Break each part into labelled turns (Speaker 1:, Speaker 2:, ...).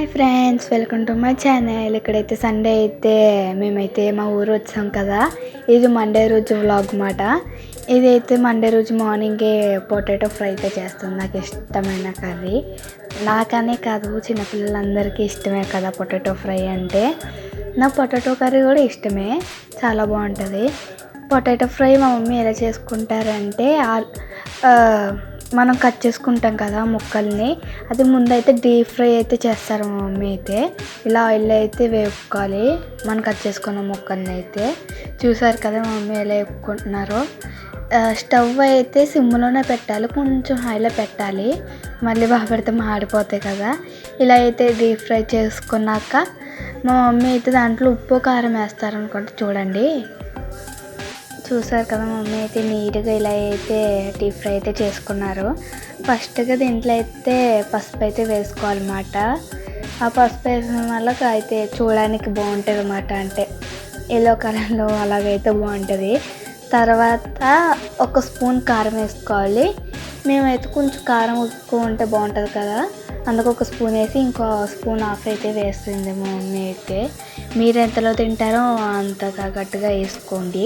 Speaker 1: Hi friends welcome to my channel. ఇక్కడైతే Sunday అయితే మేమైతే మా ఊరు వచ్చాం కదా. ఇది మండే రోజు వ్లాగ్ మాట ఇదైతే మండే రోజు మార్నింగే పొటాటో ఫ్రై అయితే చేస్తుంది నాకు ఇష్టమైన కర్రీ. నాకనే కాదు చిన్నపిల్లలందరికీ ఇష్టమే కదా పొటాటో ఫ్రై అంటే. నాకు పొటాటో కర్రీ కూడా ఇష్టమే. చాలా బాగుంటుంది. పొటాటో ఫ్రై మా మమ్మీ ఎలా చేసుకుంటారంటే మనం కట్ చేసుకుంటాం కదా ముక్కల్ని. అది ముందైతే డీప్ ఫ్రై అయితే చేస్తారు మా మమ్మీ అయితే. ఇలా ఆయిల్ అయితే వేపుకోవాలి. మనం కట్ చేసుకున్న ముక్కల్ని అయితే. చూసారు కదా మా మమ్మీ ఎలా వేపుకుంటున్నారో. స్టవ్ అయితే సిమ్లోనే పెట్టాలి. కొంచెం హైలో పెట్టాలి. మళ్ళీ బాగా పెడితే మాడిపోతాయి కదా. ఇలా అయితే డీప్ ఫ్రై చేసుకున్నాక మా మమ్మీ అయితే దాంట్లో ఉప్పు కారం వేస్తారనుకుంటే. చూడండి. చూసారు కదా మమ్మీ అయితే నీట్గా ఇలా అయితే డీప్ ఫ్రై అయితే చేసుకున్నారు. ఫస్ట్గా దీంట్లో అయితే పసుపు అయితే వేసుకోవాలన్నమాట. ఆ పసుపు వేసిన వల్ల అయితే చూడడానికి బాగుంటుంది అన్నమాట. అంటే ఎల్లో కలర్లో అలాగైతే బాగుంటుంది. తర్వాత ఒక స్పూన్ కారం వేసుకోవాలి. మేమైతే కొంచెం కారం ఎక్కువ ఉంటే బాగుంటుంది కదా. అందుకు ఒక స్పూన్ వేసి ఇంకో స్పూన్ ఆఫ్ అయితే వేస్తుంది మా మమ్మీ అయితే. మీరు ఎంతలో తింటారో అంత తగ్గట్టుగా వేసుకోండి.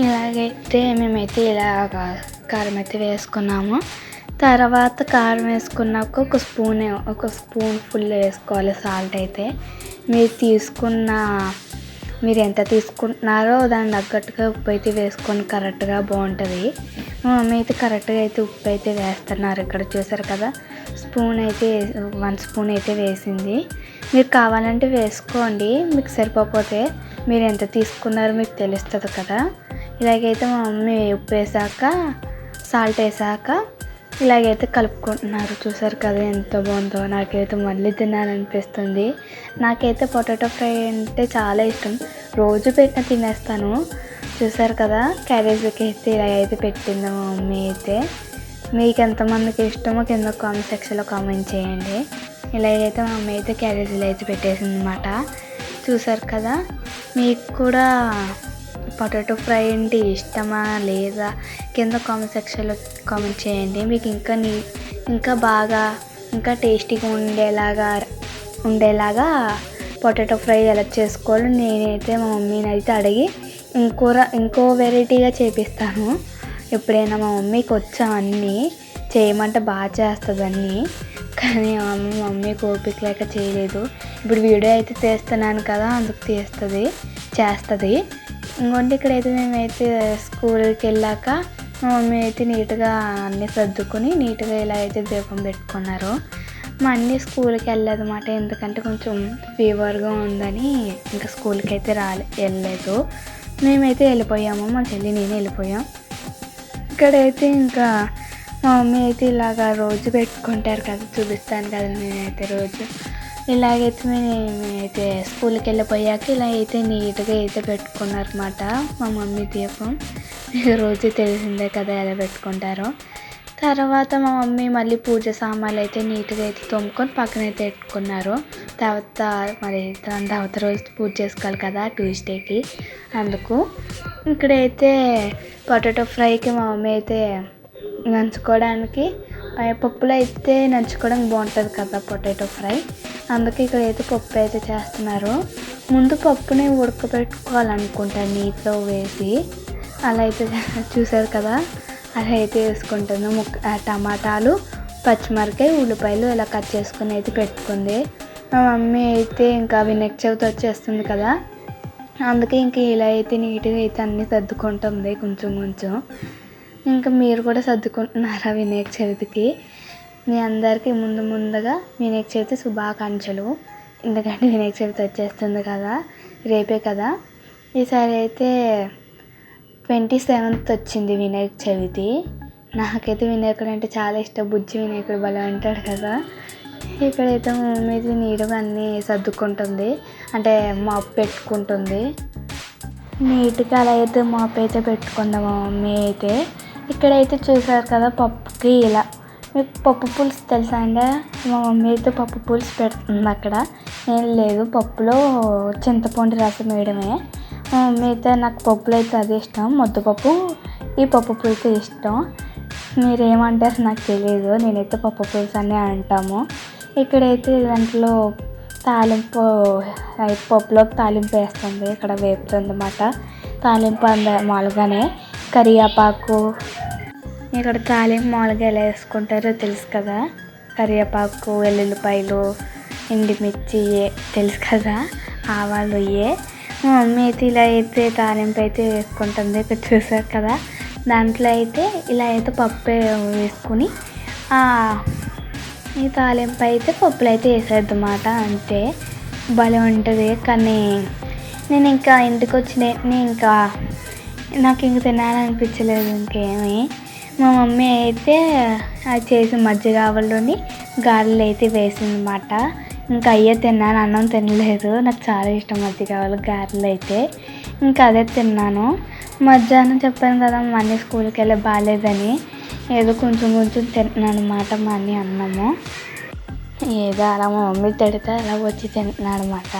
Speaker 1: ఇలాగైతే మేమైతే ఇలాగ కారం అయితే వేసుకున్నాము. తర్వాత కారం వేసుకున్నాక ఒక స్పూన్ ఒక స్పూన్ ఫుల్ వేసుకోవాలి సాల్ట్ అయితే. మీరు తీసుకున్న మీరు ఎంత తీసుకుంటున్నారో దాని తగ్గట్టుగా ఉప్పు అయితే వేసుకొని కరెక్ట్గా బాగుంటుంది. మా మమ్మీ అయితే కరెక్ట్గా అయితే ఉప్పు అయితే వేస్తున్నారు ఇక్కడ చూసారు కదా. స్పూన్ అయితే వన్ స్పూన్ అయితే వేసింది. మీరు కావాలంటే వేసుకోండి మీకు సరిపోతే మీరు ఎంత తీసుకున్నారో మీకు తెలుస్తుంది కదా. ఇలాగైతే మా మమ్మీ ఉప్పు వేసాక సాల్ట్ వేసాక ఇలాగైతే కలుపుకుంటున్నారు. చూసారు కదా ఎంత బాగుందో. నాకైతే మళ్ళీ తినాలనిపిస్తుంది. నాకైతే పొటాటో ఫ్రై అంటే చాలా ఇష్టం. రోజు పెట్టిన తినేస్తాను. చూసారు కదా క్యారేజీకి అయితే ఇలా అయితే పెట్టింది మా మమ్మీ అయితే. మీకు ఎంతమందికి ఇష్టమో కింద కామెంట్ సెక్షన్లో కామెంట్ చేయండి. ఇలాగైతే మా మమ్మీ అయితే క్యారేజీలో అయితే పెట్టేసింది అనమాట చూసారు కదా మీకు కూడా పొటాటో ఫ్రై అంటే ఇష్టమా లేదా? కింద కామెంట్ సెక్షన్లో కామెంట్ చేయండి. మీకు ఇంకా నీ ఇంకా బాగా ఇంకా టేస్టీగా ఉండేలాగా ఉండేలాగా పొటాటో ఫ్రై ఎలా చేసుకోవాలో నేనైతే మా మమ్మీని అయితే అడిగి ఇంకో ర- ఇంకో వెరైటీగా చేపిస్తాను. ఎప్పుడైనా మా మమ్మీకి వచ్చామన్నీ చేయమంటే బాగా చేస్తుంది అన్నీ. కానీ మా మమ్మీ మా ఓపిక లేక చేయలేదు. ఇప్పుడు వీడియో అయితే తీస్తున్నాను కదా అందుకు తీస్తుంది చేస్తుంది. ఇంకోటి ఇక్కడైతే మేమైతే స్కూల్కి వెళ్ళాక మా మమ్మీ అయితే నీట్గా అన్నీ సర్దుకొని నీట్గా ఇలా అయితే దీపం పెట్టుకున్నారు. మా అన్ని స్కూల్కి వెళ్ళదన్నమాట. ఎందుకంటే కొంచెం ఫీవర్గా ఉందని ఇంకా స్కూల్కి అయితే రాలే వెళ్ళలేదు. మేమైతే వెళ్ళిపోయాము. మా చెల్లి నేను వెళ్ళిపోయాం. ఇక్కడైతే ఇంకా మా మమ్మీ అయితే ఇలాగ రోజు పెట్టుకుంటారు కదా చూపిస్తాను కదా నేనైతే రోజు. ఇలాగైతే మేము అయితే స్కూల్కి వెళ్ళిపోయాక ఇలా అయితే నీట్గా అయితే పెట్టుకున్నారన్నమాట మా మమ్మీ దీపం. మీకు రోజు తెలిసిందే కదా ఎలా పెట్టుకుంటారో. తర్వాత మా మమ్మీ మళ్ళీ పూజ సామాన్లు అయితే నీట్గా అయితే తోముకొని పక్కన అయితే పెట్టుకున్నారు. తర్వాత మరి తర్వాత రోజు పూజ చేసుకోవాలి కదా ట్యూస్డేకి అందుకు. ఇక్కడైతే పొటాటో ఫ్రైకి మా మమ్మీ అయితే నంచుకోవడానికి పప్పులో అయితే నంచుకోవడానికి బాగుంటుంది కదా పొటాటో ఫ్రై. అందుకే ఇక్కడ అయితే పప్పు అయితే చేస్తున్నారు. ముందు పప్పుని ఉడకబెట్టుకోవాలనుకుంటాను నీటిలో వేసి. అలా అయితే చూసారు కదా? అలా అయితే వేసుకుంటుంది ముక్క టమాటాలు పచ్చిమిరకాయ ఉల్లిపాయలు ఇలా కట్ చేసుకుని అయితే పెట్టుకుంది. మా మమ్మీ అయితే ఇంకా వినాయక చవితి వచ్చేస్తుంది కదా? అందుకే ఇంక ఇలా అయితే నీట్గా అయితే అన్నీ సర్దుకుంటుంది కొంచెం కొంచెం. ఇంకా మీరు కూడా సర్దుకుంటున్నారా వినాయక చవితికి? మీ అందరికీ ముందు ముందుగా వినాయక చవితి శుభాకాంక్షలు. ఎందుకంటే వినాయక చవితి వచ్చేస్తుంది కదా రేపే కదా. ఈసారి అయితే ట్వంటీ సెవెంత్ వచ్చింది వినాయక చవితి. నాకైతే వినాయకుడు అంటే చాలా ఇష్టం. బుజ్జి వినాయకుడు భలే అంటాడు కదా. ఇక్కడైతే మా మమ్మీ అన్నీ సర్దుకుంటుంది. అంటే మాప్ పెట్టుకుంటుంది. నీట్గా అలా అయితే మాప్ అయితే పెట్టుకుందాము మమ్మీ అయితే. ఇక్కడైతే చూసారు కదా పప్పుకి ఇలా. మీకు పప్పు పులుసు తెలుసా అండి? మా మమ్మీ అయితే పప్పు పులుసు పెడుతుంది అక్కడ. ఏం లేదు పప్పులో చింతపండు రసం వేయడమే. మా మమ్మీ అయితే నాకు పప్పులు అయితే అది ఇష్టం. ముద్దపప్పు ఈ పప్పు పులుసు ఇష్టం. మీరేమంటారు నాకు తెలియదు నేనైతే పప్పు పులుసు అని అంటాము. ఇక్కడైతే దాంట్లో తాలింపు అయి పప్పులోకి తాలింపు వేస్తుంది. ఇక్కడ వేపుతుంది అన్నమాట. తాలింపు అంద మామూలుగానే. కరివేపాకు ఇక్కడ తాలింపు మామూలుగా ఎలా వేసుకుంటారో తెలుసు కదా? కరివేపాకు వెల్లుల్లిపాయలు ఎండుమిర్చి తెలుసు కదా? ఆవాలు ఇవే మా మమ్మీ అయితే ఇలా అయితే తాలింపు అయితే వేసుకుంటుంది ఇక్కడ చూసారు కదా? దాంట్లో అయితే ఇలా అయితే పప్పు వేసుకుని ఈ తాలింపు అయితే పప్పులు అయితే వేసేద్దమాట అన్నమాట అంతే. భలే ఉంటుంది కానీ నేను ఇంకా ఇంటికి వచ్చిన నేను ఇంకా నాకు ఇంక తినాలనిపించలేదు ఇంకేమి. మా మమ్మీ అయితే అది చేసి మజ్జిగ ఆవల్లోని గారెలు అయితే వేసింది అన్నమాట ఇంకా అయ్యే తిన్నాను అన్నం తినలేదు. నాకు చాలా ఇష్టం మజ్జిగ ఆవలు గారెలు అయితే ఇంకా అదే తిన్నాను. మధ్యాహ్నం చెప్పాను కదా మా అన్నీ స్కూల్కి వెళ్ళి బాగాలేదని ఏదో కొంచెం కొంచెం తింటున్నాను అనమాట మా అన్నీ అన్నము. ఏదో అలా మా మమ్మీ తిడితే అలా వచ్చి తింటున్నాడు అనమాట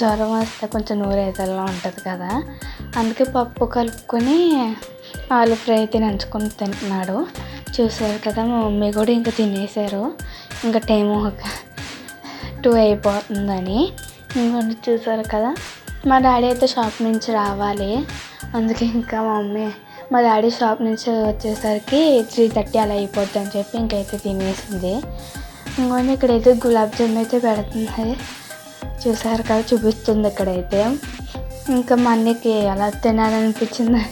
Speaker 1: జ్వరం వస్తే కొంచెం నూరేదల్లా ఉంటుంది కదా. అందుకే పప్పు కలుపుకొని ఆలు ఫ్రై అయితే నంచుకొని తింటున్నాడు. చూసారు కదా మా మమ్మీ కూడా ఇంకా తినేసారు ఇంకా టైం ఒక టూ అయిపోతుందని. ఇంకొకటి చూసారు కదా మా డాడీ అయితే షాప్ నుంచి రావాలి. అందుకే ఇంకా మా మమ్మీ మా డాడీ షాప్ నుంచి వచ్చేసరికి త్రీ థర్టీ అలా అయిపోద్ది అని చెప్పి ఇంకైతే తినేసింది. ఇంకొంచెం ఇక్కడైతే గులాబ్ జామ్ అయితే పెడుతుంది. చూసారు కదా చూపిస్తుంది ఇక్కడైతే. ఇంకా మా అన్నకి అలా తినాలనిపించింది.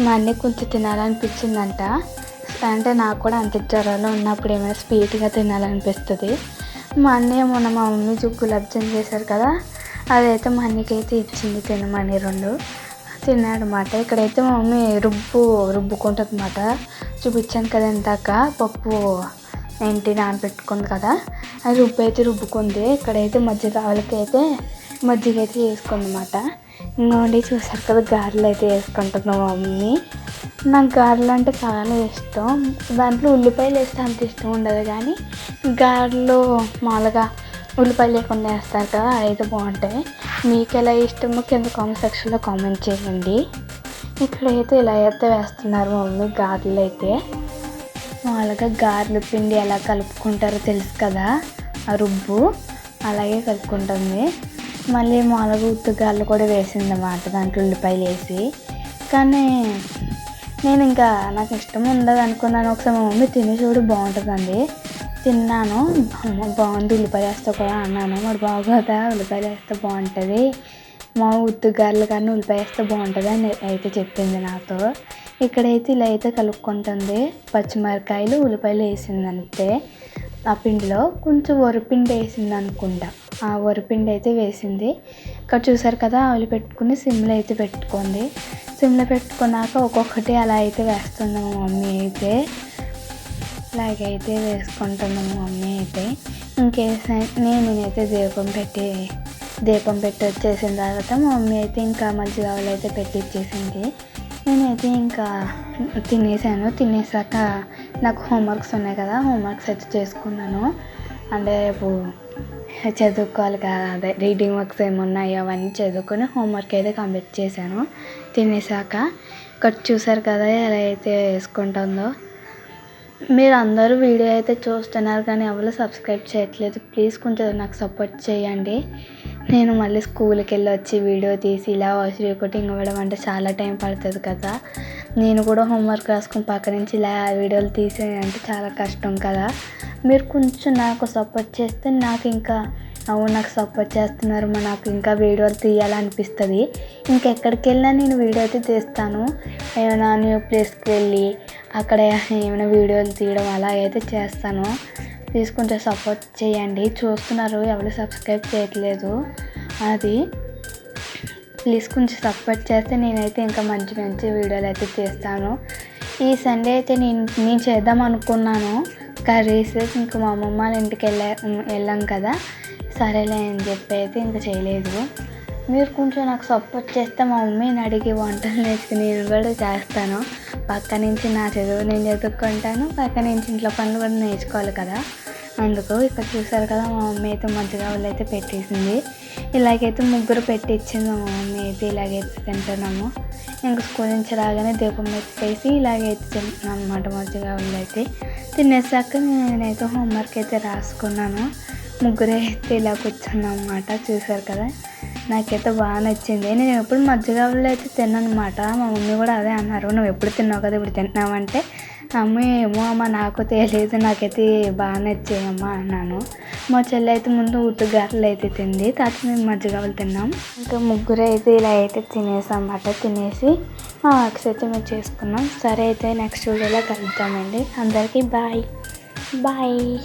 Speaker 1: మా అన్నకి కొంచెం తినాలనిపించిందంట. అంటే నాకు కూడా అంత జ్వరంలో ఉన్నప్పుడు ఏమైనా స్వీట్గా తినాలనిపిస్తుంది. మా అన్నయ్య మొన్న మా మమ్మీ చూ గులాబ్ జామ్ చేశారు కదా అదైతే మా అన్నకైతే ఇచ్చింది తినమని రెండు. తిన్నాడు అనమాట ఇక్కడైతే మా మమ్మీ రుబ్బు రుబ్బుకుంటుంది అనమాట చూపించాను కదా ఇందాక పప్పు ఏంటి నానబెట్టుకుంది కదా అది రుబ్బు అయితే రుబ్బుకుంది. ఇక్కడైతే మజ్జిగ ఆవులకి అయితే మజ్జిగ అయితే వేసుకుంది అనమాట ఇంకోండి చూసారు కదా గారెలు అయితే వేసుకుంటుంది మా మమ్మీ. నాకు గారెలు అంటే చాలా ఇష్టం. దాంట్లో ఉల్లిపాయలు వేస్తే అంత ఇష్టం ఉండదు కానీ గారెలు మామూలుగా ఉల్లిపాయలు లేకుండా వేస్తారు కదా అయితే బాగుంటాయి. మీకు ఎలా ఇష్టమో కింద కామెంట్ సెక్షన్లో కామెంట్ చేయండి. ఇక్కడైతే ఇలా అయితే వేస్తున్నారు మమ్మీ గారెలు అయితే. మామూలుగా గారెలు పిండి ఎలా కలుపుకుంటారో తెలుసు కదా? ఆ రుబ్బు అలాగే కలుపుకుంటుంది. మళ్ళీ మామూలుగా ఉత్తగాళ్ళు కూడా వేసింది అన్నమాట దాంట్లో ఉల్లిపాయలు వేసి. కానీ నేను ఇంకా నాకు ఇష్టం ఉండదు అనుకున్నాను. ఒకసారి మా మమ్మీ తిని చూడు బాగుంటుందండి. తిన్నాను. బాగుంది ఉల్లిపాయలు వేస్తే కూడా అన్నాను. మరి బాగోదా ఉల్లిపాయలు వేస్తే బాగుంటుంది. మా ఉత్తుగారులు కానీ ఉల్లిపాయ వేస్తే బాగుంటుంది అని అయితే చెప్పింది నాతో. ఇక్కడైతే ఇలా అయితే కలుపుకుంటుంది. పచ్చిమిరకాయలు ఉల్లిపాయలు వేసింది ఆ పిండిలో కొంచెం వరిపిండి వేసింది అనుకుంటా ఆ వరిపిండి అయితే వేసింది. ఇక్కడ చూసారు కదా ఆవిలి పెట్టుకుని సిమ్లో అయితే పెట్టుకోండి సిమ్లో పెట్టుకున్నాక ఒక్కొక్కటి అలా అయితే వేస్తుంది మా మమ్మీ అయితే. ఇలాగైతే వేసుకుంటుంది మా మమ్మీ అయితే. ఇంకేసే నేను నేనైతే దీపం పెట్టి దీపం పెట్టి వచ్చేసిన తర్వాత మా మమ్మీ అయితే ఇంకా మజ్జిగ ఆవులు అయితే పెట్టి ఇచ్చేసింది నేనైతే ఇంకా తినేసాను. తినేసాక నాకు హోంవర్క్స్ ఉన్నాయి కదా హోంవర్క్స్ అయితే చేసుకున్నాను. అంటే రేపు చదువుకోవాలి కదా అదే రీడింగ్ వర్క్స్ ఏమున్నాయో అవన్నీ చదువుకొని హోంవర్క్ అయితే కంప్లీట్ చేశాను. తినేసాక ఇక్కడ చూసారు కదా ఎలా అయితే వేసుకుంటుందో. మీరు అందరూ వీడియో అయితే చూస్తున్నారు కానీ ఎవరు సబ్స్క్రైబ్ చేయట్లేదు. ప్లీజ్ కొంచెం నాకు సపోర్ట్ చేయండి. నేను మళ్ళీ స్కూల్కి వెళ్ళి వచ్చి వీడియో తీసి ఇలా వాయిస్ రికార్డింగ్ ఇవ్వడం అంటే చాలా టైం పడుతుంది కదా. నేను కూడా హోంవర్క్ రాసుకుని పక్క నుంచి ఇలా వీడియోలు తీసేయాలంటే అంటే చాలా కష్టం కదా. మీరు కొంచెం నాకు సపోర్ట్ చేస్తే నాకు ఇంకా అవును నాకు సపోర్ట్ చేస్తున్నారు మా నాకు ఇంకా వీడియోలు తీయాలనిపిస్తుంది. ఇంకెక్కడికి వెళ్ళినా నేను వీడియో అయితే తీస్తాను. ఏమైనా న్యూ ప్లేస్కి వెళ్ళి అక్కడ ఏమైనా వీడియోలు తీయడం అలా అయితే చేస్తాను. ప్లీజ్ కొంచెం సపోర్ట్ చేయండి. చూస్తున్నారు ఎవరు సబ్స్క్రైబ్ చేయట్లేదు. అది ప్లీజ్ కొంచెం సపోర్ట్ చేస్తే నేనైతే ఇంకా మంచి మంచి వీడియోలు అయితే తీస్తాను ఈ సండే అయితే నేను నేను చేద్దాం అనుకున్నాను. కర్రీస్ ఇంకా మా అమ్మమ్మ వాళ్ళ ఇంటికి వెళ్ళా వెళ్ళాం కదా. సరేలే అని చెప్పి అయితే ఇంకా చేయలేదు. మీరు కొంచెం నాకు సపోర్ట్ చేస్తే మా మమ్మీని అడిగి వంటలు నేర్చుకుని నేను కూడా చేస్తాను. పక్క నుంచి నా చదువు నేను చదువుకుంటాను పక్క నుంచి ఇంట్లో పనులు కూడా నేర్చుకోవాలి కదా. అందుకు ఇక్కడ చూసారు కదా మా మమ్మీ అయితే మజ్జిగ వాళ్ళు అయితే పెట్టేసింది. ఇలాగైతే ముగ్గురు పెట్టించింది మా మమ్మీ అయితే ఇలాగైతే తింటున్నాము. ఇంకా స్కూల్ నుంచి రాగానే దీపం పెట్టేసి ఇలాగైతే తింటున్నాను అనమాట మజ్జిగ వాళ్ళు అయితే. తినేసాక నేనైతే హోంవర్క్ అయితే రాసుకున్నాను. ముగ్గురే అయితే ఇలా కూర్చున్నాం అన్నమాట చూసారు కదా. నాకైతే బాగా నచ్చింది. నేను ఎప్పుడు మజ్జిగలో అయితే తిన్నానమాట మా మమ్మీ కూడా అదే అన్నారు. నువ్వు ఎప్పుడు తిన్నావు కదా? ఇప్పుడు తింటున్నావంటే. అమ్మ ఏమో అమ్మ నాకు తెలియదు. నాకైతే బాగా నచ్చాయమ్మా అన్నాను. మా చెల్లి అయితే ముందు ఉత్తుగారెలు అయితే తింది. తర్వాత మేము మజ్జిగలు తిన్నాం. ఇంకా ముగ్గురు అయితే ఇలా అయితే తినేసామాట తినేసి మా వర్క్స్ అయితే మేము చేసుకున్నాం. సరే అయితే నెక్స్ట్ వీడియోలో కలుద్దామండి. అందరికీ బాయ్. బాయ్.